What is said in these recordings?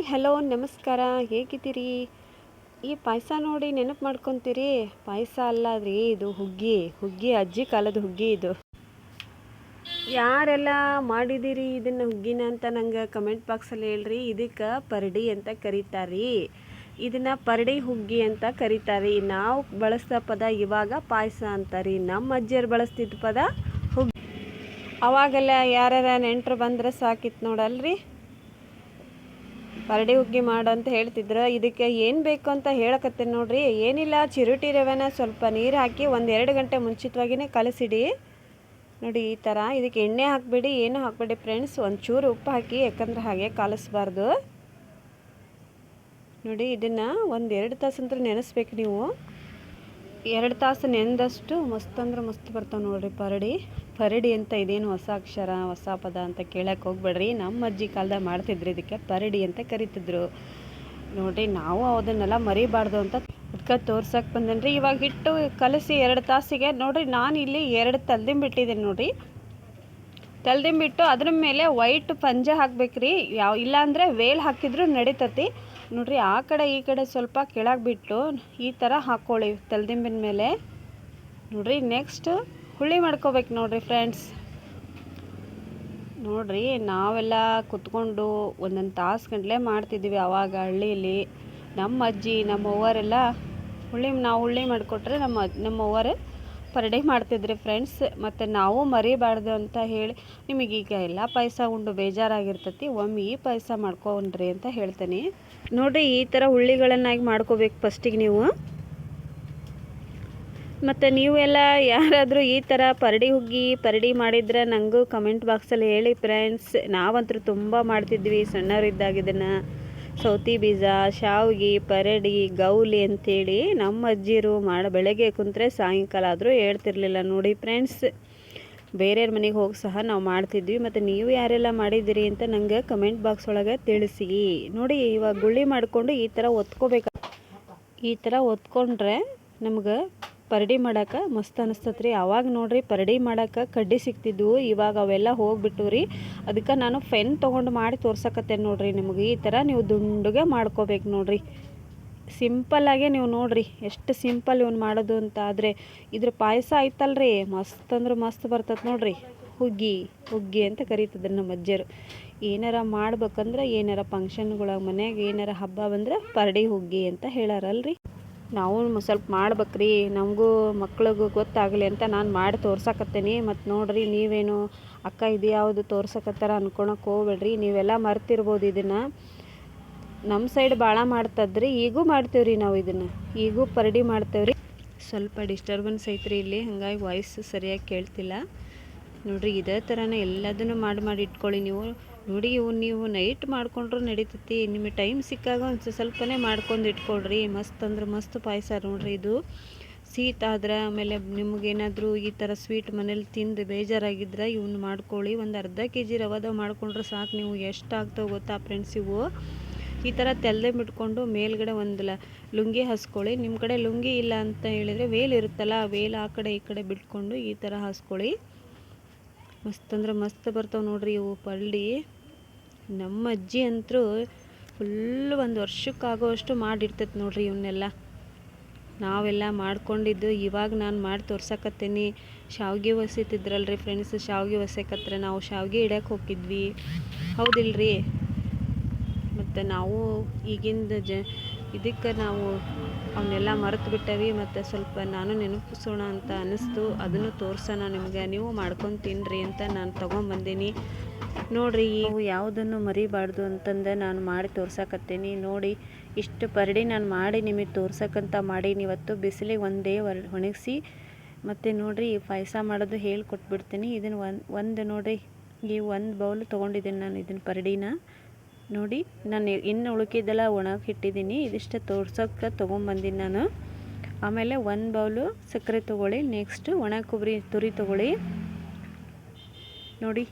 Hi hello, ನಮಸ್ಕಾರ. ಹೇಗಿದ್ದೀರಿ? ಈ ಪಾಯಸ ನೋಡಿ ನೆನಪು ಮಾಡ್ಕೊತೀರಿ? ಪಾಯಸ ಅಲ್ಲ ರೀ, ಇದು ಹುಗ್ಗಿ. ಹುಗ್ಗಿ, ಅಜ್ಜಿ ಕಾಲದ ಹುಗ್ಗಿ ಇದು. ಯಾರೆಲ್ಲ ಮಾಡಿದ್ದೀರಿ ಇದನ್ನು ಹುಗ್ಗಿನ ಅಂತ ನಂಗೆ ಕಮೆಂಟ್ ಬಾಕ್ಸಲ್ಲಿ ಹೇಳ್ರಿ. ಇದಕ್ಕೆ ಪರಡಿ ಅಂತ ಕರೀತಾರಿ ಇದನ್ನು ಪರಡಿ ಹುಗ್ಗಿ ಅಂತ ಕರೀತಾರಿ ನಾವು ಬಳಸಿದ ಪದ ಇವಾಗ ಪಾಯಸ ಅಂತಾರೆ ನಮ್ಮ ಅಜ್ಜಿಯರು ಬಳಸ್ತಿದ್ದ ಪದ ಹುಗ್ಗಿ. ಅವಾಗೆಲ್ಲ ಯಾರ್ಯಾರ ನೆಂಟರು ಬಂದ್ರೆ ಸಾಕಿತ್ತು ನೋಡಲ್ರಿ. ಪರಡಿ ಹುಗ್ಗಿ ಮಾಡು ಅಂತ ಹೇಳ್ತಿದ್ರು. ಇದಕ್ಕೆ ಏನು ಬೇಕು ಅಂತ ಹೇಳಕತ್ತೇನೆ ನೋಡ್ರಿ. ಏನಿಲ್ಲ, ಚಿರುಟಿ ರವೆನ ಸ್ವಲ್ಪ ನೀರು ಹಾಕಿ ಒಂದು ಎರಡು ಗಂಟೆ ಮುಂಚಿತವಾಗಿಯೇ ಕಲಸಿಡಿ. ನೋಡಿ, ಈ ಥರ ಇದಕ್ಕೆ ಎಣ್ಣೆ ಹಾಕಬೇಡಿ, ಏನು ಹಾಕಬೇಡಿ ಫ್ರೆಂಡ್ಸ್ ಒಂಚೂರು ಉಪ್ಪು ಹಾಕಿ, ಯಾಕಂದ್ರೆ ಹಾಗೆ ಕಲಸ್ಬಾರ್ದು. ನೋಡಿ, ಇದನ್ನು ಒಂದು ಎರಡು ತಾಸಂತ್ರ ನೆನೆಸ್ಬೇಕು ನೀವು. ಎರಡು ತಾಸು ನೆಂದಷ್ಟು ಮಸ್ತ್ ಅಂದ್ರೆ ಮಸ್ತ್ ಬರ್ತಾವೆ ನೋಡ್ರಿ ಪರಡಿ. ಪರಡಿ ಅಂತ ಇದೇನು ಹೊಸ ಅಕ್ಷರ, ಹೊಸ ಪದ ಅಂತ ಕೇಳಕ್ಕೆ ಹೋಗ್ಬೇಡ್ರಿ. ನಮ್ಮ ಅಜ್ಜಿ ಕಾಲದಾಗ ಮಾಡ್ತಿದ್ರು ಇದಕ್ಕೆ ಪರಡಿ ಅಂತ ಕರಿತಿದ್ರು. ನೋಡ್ರಿ, ನಾವು ಅದನ್ನೆಲ್ಲ ಮರಿಬಾರ್ದು ಅಂತ ಅದಕ್ಕೆ ತೋರ್ಸಕ್ಕೆ ರೀ ಇವಾಗ ಹಿಟ್ಟು ಕಲಸಿ ಎರಡು ತಾಸಿಗೆ, ನೋಡ್ರಿ, ನಾನು ಇಲ್ಲಿ ಎರಡು ತಲ್ದಿಂಬಿಟ್ಟಿದ್ದೀನಿ ನೋಡ್ರಿ. ತಲ್ದಿಂಬಿಟ್ಟು ಅದ್ರ ಮೇಲೆ ವೈಟ್ ಪಂಜೆ ಹಾಕ್ಬೇಕ್ರಿ. ಯಾವ, ಇಲ್ಲಾಂದರೆ ವೇಲ್ ಹಾಕಿದ್ರು ನಡೀತತಿ. ನೋಡ್ರಿ, ಆ ಕಡೆ ಈ ಕಡೆ ಸ್ವಲ್ಪ ಕೆಳಗೆ ಬಿಟ್ಟು ಈ ಥರ ಹಾಕ್ಕೊಳ್ಳಿ ತಲೆದಿಂಬಿನ ಮೇಲೆ. ನೋಡ್ರಿ ನೆಕ್ಸ್ಟ್ ಹುಳಿ ಮಾಡ್ಕೋಬೇಕು ನೋಡ್ರಿ ಫ್ರೆಂಡ್ಸ್ ನೋಡ್ರಿ, ನಾವೆಲ್ಲ ಕುತ್ಕೊಂಡು ಒಂದೊಂದು ತಾಸು ಗಂಟ್ಲೆ ಮಾಡ್ತಿದ್ವಿ ಆವಾಗ ಹಳ್ಳಿಲಿ. ನಮ್ಮ ಅಜ್ಜಿ ನಮ್ಮ ಅವ್ವರೆಲ್ಲ ಹುಳಿ, ನಾವು ಹುಳಿ ಮಾಡಿಕೊಟ್ರೆ ನಮ್ಮ ನಮ್ಮ ಅವ್ವರು ಪರ್ಡೆ ಮಾಡ್ತಿದ್ರಿ ಫ್ರೆಂಡ್ಸ್ ಮತ್ತು ನಾವು ಮರಿಬಾರ್ದು ಅಂತ ಹೇಳಿ ನಿಮಗೀಗ ಎಲ್ಲ ಪಾಯಸ ಉಂಡು ಬೇಜಾರಾಗಿರ್ತೈತಿ, ಒಮ್ಮೆ ಈ ಪಾಯಸ ಮಾಡ್ಕೊಂಡ್ರಿ ಅಂತ ಹೇಳ್ತೀನಿ. ನೋಡಿರಿ, ಈ ಥರ ಹುಳ್ಳಿಗಳನ್ನಾಗಿ ಮಾಡ್ಕೋಬೇಕು ಫಸ್ಟಿಗೆ ನೀವು. ಮತ್ತು ನೀವೆಲ್ಲ ಯಾರಾದರೂ ಈ ಥರ ಪರಡಿ ಹುಗ್ಗಿ, ಪರಡಿ ಮಾಡಿದ್ರೆ ನನಗೂ ಕಮೆಂಟ್ ಬಾಕ್ಸಲ್ಲಿ ಹೇಳಿ ಫ್ರೆಂಡ್ಸ್ ನಾವಂತೂ ತುಂಬ ಮಾಡ್ತಿದ್ವಿ ಸಣ್ಣವರಿದ್ದಾಗ ಇದನ್ನು ಸೌತಿ ಬೀಜ, ಶಾವಿಗೆ, ಪರಡಿ ಗೌಲಿ ಅಂತೇಳಿ ನಮ್ಮ ಅಜ್ಜಿರು ಮಾಡ ಬೆಳಗ್ಗೆ ಕುಂತ್ರೆ ಸಾಯಂಕಾಲ ಆದರೂ ಹೇಳ್ತಿರ್ಲಿಲ್ಲ. ನೋಡಿ ಫ್ರೆಂಡ್ಸ್ ಬೇರೆಯವ್ರ ಮನೆಗೆ ಹೋಗಿ ಸಹ ನಾವು ಮಾಡ್ತಿದ್ವಿ. ಮತ್ತು ನೀವು ಯಾರೆಲ್ಲ ಮಾಡಿದ್ದೀರಿ ಅಂತ ನಂಗೆ ಕಮೆಂಟ್ ಬಾಕ್ಸ್ ಒಳಗೆ ತಿಳಿಸಿ. ನೋಡಿ, ಇವಾಗ ಗುಳ್ಳಿ ಮಾಡಿಕೊಂಡು ಈ ಥರ ಒತ್ಕೋಬೇಕು ಈ ಥರ ಒತ್ಕೊಂಡ್ರೆ ನಮ್ಗೆ ಪರಡಿ ಮಾಡಕ್ಕೆ ಮಸ್ತ್ ಅನಿಸ್ತತ್ರಿ. ರೀ ಅವಾಗ ನೋಡ್ರಿ ಪರಡಿ ಮಾಡಕ್ಕೆ ಕಡ್ಡಿ ಸಿಕ್ತಿದ್ವು ಇವಾಗ ಅವೆಲ್ಲ ಹೋಗ್ಬಿಟ್ಟು ರೀ ಅದಕ್ಕೆ ನಾನು ಫೆನ್ ತೊಗೊಂಡು ಮಾಡಿ ತೋರ್ಸಕತ್ತೇನೆ ನೋಡ್ರಿ ನಿಮಗೆ. ಈ ಥರ ನೀವು ದುಂಡುಗೆ ಮಾಡ್ಕೋಬೇಕು ನೋಡ್ರಿ. ಸಿಂಪಲ್ಲಾಗೆ ನೀವು ನೋಡ್ರಿ ಎಷ್ಟು ಸಿಂಪಲ್ ಇವನು ಮಾಡೋದು ಅಂತ ಆದರೆ. ಇದ್ರ ಪಾಯಸ ಆಯ್ತಲ್ರಿ, ಮಸ್ತ್ ಅಂದ್ರೆ ಮಸ್ತ್ ಬರ್ತದೆ ನೋಡ್ರಿ. ಹುಗ್ಗಿ ಹುಗ್ಗಿ ಅಂತ ಕರೀತದ್ರಿ ನಮ್ಮ ಅಜ್ಜಿಯರು ಏನಾರ ಮಾಡ್ಬೇಕಂದ್ರೆ ಏನಾರ ಫಂಕ್ಷನ್ಗಳಾಗ ಮನ್ಯಾಗ ಏನಾರ ಹಬ್ಬ ಬಂದ್ರೆ ಪರಡಿ, ಹುಗ್ಗಿ ಅಂತ ಹೇಳಾರಲ್ರಿ. ನಾವು ಸ್ವಲ್ಪ ಮಾಡ್ಬೇಕ್ರಿ, ನಮಗೂ ಮಕ್ಳಿಗೂ ಗೊತ್ತಾಗಲಿ ಅಂತ ನಾನು ಮಾಡಿ ತೋರ್ಸಕತ್ತೇನಿ. ಮತ್ತು ನೋಡಿರಿ, ನೀವೇನು ಅಕ್ಕ ಇದು ಯಾವುದು ತೋರ್ಸಕತ್ತಾರ ಅನ್ಕೊಳಕ್ಕೆ ಹೋಗ್ಬೇಡ್ರಿ. ನೀವೆಲ್ಲ ಮರ್ತಿರ್ಬೋದು ಇದನ್ನು. ನಮ್ಮ ಸೈಡ್ ಭಾಳ ಮಾಡ್ತದ್ರಿ, ಈಗೂ ಮಾಡ್ತೇವ್ರಿ ನಾವು ಇದನ್ನು. ಈಗೂ ಪರಡಿ ಮಾಡ್ತೇವ್ರಿ. ಸ್ವಲ್ಪ ಡಿಸ್ಟರ್ಬೆನ್ಸ್ ಐತ್ರಿ ಇಲ್ಲಿ, ಹಾಗಾಗಿ ವಾಯ್ಸ್ ಸರಿಯಾಗಿ ಕೇಳ್ತಿಲ್ಲ. ನೋಡಿರಿ, ಇದೇ ಥರನೇ ಎಲ್ಲದನ್ನು ಮಾಡಿ ಮಾಡಿ ಇಟ್ಕೊಳ್ಳಿ ನೀವು. ನೋಡಿ, ಇವು ನೀವು ನೈಟ್ ಮಾಡಿಕೊಂಡ್ರೂ ನಡೀತೈತಿ. ನಿಮಗೆ ಟೈಮ್ ಸಿಕ್ಕಾಗ ಒಂದು ಸ್ವಲ್ಪನೇ ಮಾಡ್ಕೊಂಡು ಇಟ್ಕೊಳ್ರಿ. ಮಸ್ತ್ ಅಂದ್ರೆ ಮಸ್ತ್ ಪಾಯಸ ನೋಡ್ರಿ ಇದು. ಸೀಟ್ ಆದ್ರೆ ಆಮೇಲೆ ನಿಮಗೇನಾದರೂ ಈ ಥರ ಸ್ವೀಟ್ ಮನೇಲಿ ತಿಂದು ಬೇಜಾರಾಗಿದ್ರೆ ಇವನ್ನ ಮಾಡ್ಕೊಳ್ಳಿ. ಒಂದು ಅರ್ಧ ಕೆ ಜಿ ರವಾದ ಮಾಡ್ಕೊಂಡ್ರೆ ಸಾಕು ನೀವು. ಎಷ್ಟು ಗೊತ್ತಾ ಫ್ರೆಂಡ್ಸ್ ಇವು? ಈ ಥರ ತೆಲ್ದೆ ಬಿಟ್ಕೊಂಡು ಮೇಲ್ಗಡೆ ಒಂದು ಲುಂಗಿ ಹಸ್ಕೊಳ್ಳಿ. ನಿಮ್ಮ ಕಡೆ ಲುಂಗಿ ಇಲ್ಲ ಅಂತ ಹೇಳಿದರೆ, ವೇಲ್ ಇರುತ್ತಲ್ಲ ವೇಲ್ ಆ ಕಡೆ ಈ ಕಡೆ ಬಿಟ್ಕೊಂಡು ಈ ಥರ ಹಾಸ್ಕೊಳ್ಳಿ. ಮಸ್ತ್ ಅಂದ್ರೆ ಮಸ್ತ್ ಬರ್ತಾವೆ ನೋಡ್ರಿ ಇವು ಪಲ್ಡಿ. ನಮ್ಮ ಅಜ್ಜಿ ಅಂತೂ ಫುಲ್ಲು ಒಂದು ವರ್ಷಕ್ಕಾಗೋವಷ್ಟು ಮಾಡಿರ್ತೈತೆ ನೋಡ್ರಿ ಇವನ್ನೆಲ್ಲ ನಾವೆಲ್ಲ ಮಾಡ್ಕೊಂಡಿದ್ದು ಇವಾಗ ನಾನು ಮಾಡಿ ತೋರ್ಸಕತ್ತೀನಿ. ಶಾವ್ಗೆ ಒಸಿತಿದ್ರಲ್ರಿ ಫ್ರೆಂಡ್ಸ್ ಶಾವಿಗೆ ಒಸಕತ್ರ ನಾವು ಶಾವಿಗೆ ಇಡಕ್ಕೆ ಹೋಗಿದ್ವಿ. ಹೌದಿಲ್ರಿ? ಮತ್ತು ನಾವು ಈಗಿಂದ ಜ ಇದಕ್ಕೆ ನಾವು ಅವನ್ನೆಲ್ಲ ಮರೆತು ಬಿಟ್ಟವಿ ಮತ್ತು ಸ್ವಲ್ಪ ನಾನು ನೆನಪಿಸೋಣ ಅಂತ ಅನ್ನಿಸ್ತು. ಅದನ್ನು ತೋರಿಸೋಣ ನಿಮಗೆ. ನೀವು ಮಾಡ್ಕೊಂಡು ತಿನ್ನಿರಿ ಅಂತ ನಾನು ತೊಗೊಂಬಂದೀನಿ. ನೋಡಿರಿ ಇವು ಯಾವುದನ್ನು ಮರಿಬಾರ್ದು ಅಂತಂದು ನಾನು ಮಾಡಿ ತೋರ್ಸಕತ್ತೀನಿ. ನೋಡಿ, ಇಷ್ಟು ಪರಡಿ ನಾನು ಮಾಡಿ ನಿಮಗೆ ತೋರ್ಸಕ್ಕಂತ ಮಾಡೀನಿ. ಇವತ್ತು ಬಿಸಿಲಿಗೆ ಒಂದೇ ಒಣಗಿಸಿ ಮತ್ತು ನೋಡಿರಿ ಪಾಯಸ ಮಾಡೋದು ಹೇಳ್ಕೊಟ್ಬಿಡ್ತೀನಿ. ಇದನ್ನು ಒಂದು ಒಂದು ನೋಡಿರಿ, ಈ ಒಂದು ಬೌಲ್ ತೊಗೊಂಡಿದ್ದೀನಿ ನಾನು ಇದನ್ನು ಪರಡಿನ. ನೋಡಿ, ನಾನು ಇನ್ನು ಉಳುಕಿದ್ದೆಲ್ಲ ಒಣಗಿ ಇಟ್ಟಿದ್ದೀನಿ ಇದಿಷ್ಟು ತೋರ್ಸೋಕ್ಕೆ ತೊಗೊಂಬಂದೀನಿ ನಾನು. ಆಮೇಲೆ ಒಂದು ಬೌಲು ಸಕ್ಕರೆ ತೊಗೊಳ್ಳಿ ನೆಕ್ಸ್ಟು ಒಣ ಕೊಬ್ಬರಿ ತುರಿ ತೊಗೊಳ್ಳಿ. ನೋಡಿ,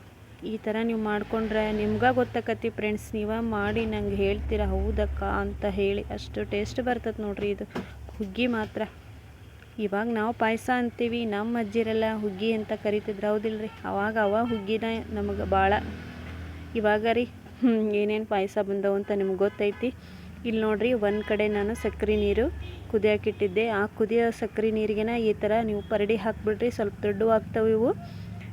ಈ ಥರ ನೀವು ಮಾಡಿಕೊಂಡ್ರೆ ನಿಮ್ಗೆ ಗೊತ್ತಾಕತಿ ಫ್ರೆಂಡ್ಸ್ ನೀವು ಮಾಡಿ ನಂಗೆ ಹೇಳ್ತೀರಾ? ಹೌದಕ್ಕ ಅಂತ ಹೇಳಿ. ಅಷ್ಟು ಟೇಸ್ಟ್ ಬರ್ತದೆ ನೋಡ್ರಿ ಇದು. ಹುಗ್ಗಿ ಮಾತ್ರ. ಇವಾಗ ನಾವು ಪಾಯಸ ಅಂತೀವಿ ನಮ್ಮ ಅಜ್ಜಿರೆಲ್ಲ ಹುಗ್ಗಿ ಅಂತ ಕರಿತಿದ್ರು, ಹೌದಿಲ್ರಿ? ಅವಾಗ ಅವ ಹುಗ್ಗಿನ ನಮಗೆ ಭಾಳ ಇವಾಗ ರೀ ಏನೇನು ಪಾಯಸ ಬಂದವು ಅಂತ ನಿಮ್ಗೆ ಗೊತ್ತೈತಿ. ಇಲ್ಲಿ ನೋಡ್ರಿ ಒಂದು ಕಡೆ ನಾನು ಸಕ್ಕರೆ ನೀರು ಕುದಿಯೋಕ್ಕಿಟ್ಟಿದ್ದೆ ಆ ಕುದಿಯೋ ಸಕ್ಕರೆ ನೀರಿಗೆನ ಈ ಥರ ನೀವು ಪರಡಿ ಹಾಕ್ಬಿಡ್ರಿ, ಸ್ವಲ್ಪ ದೊಡ್ಡ ಆಗ್ತಾವೆ ಇವು.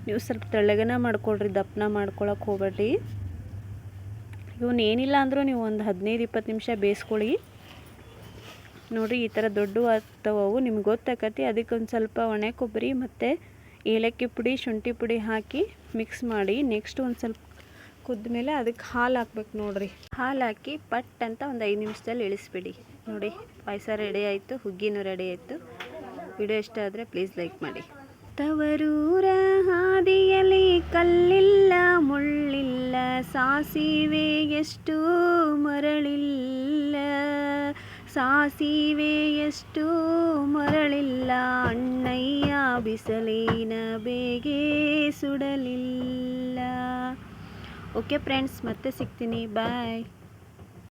ನೀವು ಸ್ವಲ್ಪ ತೆಳ್ಳಗನ ಮಾಡ್ಕೊಳ್ರಿ ದಪ್ಪನ ಮಾಡ್ಕೊಳಕ್ಕೆ ಹೋಗ್ಬೇಡ್ರಿ ಇವನ್ನ ಏನಿಲ್ಲ ಅಂದರೂ ನೀವು ಒಂದು ಹದಿನೈದು ಇಪ್ಪತ್ತು ನಿಮಿಷ ಬೇಯಿಸ್ಕೊಳ್ಳಿ. ನೋಡಿರಿ ಈ ಥರ ದೊಡ್ಡ ಆಗ್ತಾವೆ ಅವು, ನಿಮ್ಗೆ ಗೊತ್ತಾಕತಿ. ಅದಕ್ಕೆ ಸ್ವಲ್ಪ ಒಣ ಕೊಬ್ಬರಿ ಮತ್ತು ಏಲಕ್ಕಿ ಪುಡಿ, ಶುಂಠಿ ಪುಡಿ ಹಾಕಿ ಮಿಕ್ಸ್ ಮಾಡಿ. ನೆಕ್ಸ್ಟ್ ಒಂದು ಸ್ವಲ್ಪ ಕುದ್ದ ಮೇಲೆ ಅದಕ್ಕೆ ಹಾಲು ಹಾಕ್ಬೇಕು ನೋಡಿರಿ. ಹಾಲು ಹಾಕಿ ಪಟ್ ಅಂತ ಒಂದು ಐದು ನಿಮಿಷದಲ್ಲಿ ಇಳಿಸ್ಬಿಡಿ. ನೋಡಿ, ಪಾಯಸ ರೆಡಿ ಆಯಿತು, ಹುಗ್ಗಿನೂ ರೆಡಿ ಆಯಿತು. ವಿಡಿಯೋ ಇಷ್ಟ ಆದರೆ ಪ್ಲೀಸ್ ಲೈಕ್ ಮಾಡಿ. ತವರೂರ ಹಾದಿಯಲ್ಲಿ ಕಲ್ಲಿಲ್ಲ, ಮುಳ್ಳಿಲ್ಲ, ಸಾಸಿವೆ ಎಷ್ಟು ಮರಳಿಲ್ಲ. ಸಾಸಿವೆ ಎಷ್ಟು ಮರಳಿಲ್ಲ, ಅಣ್ಣಯ್ಯ ಬಿಸಲಿನ ಬೇಗೆ ಸುಡಲಿಲ್ಲ. ಓಕೆ ಫ್ರೆಂಡ್ಸ್ ಮತ್ತೆ ಸಿಗ್ತೀನಿ. ಬಾಯ್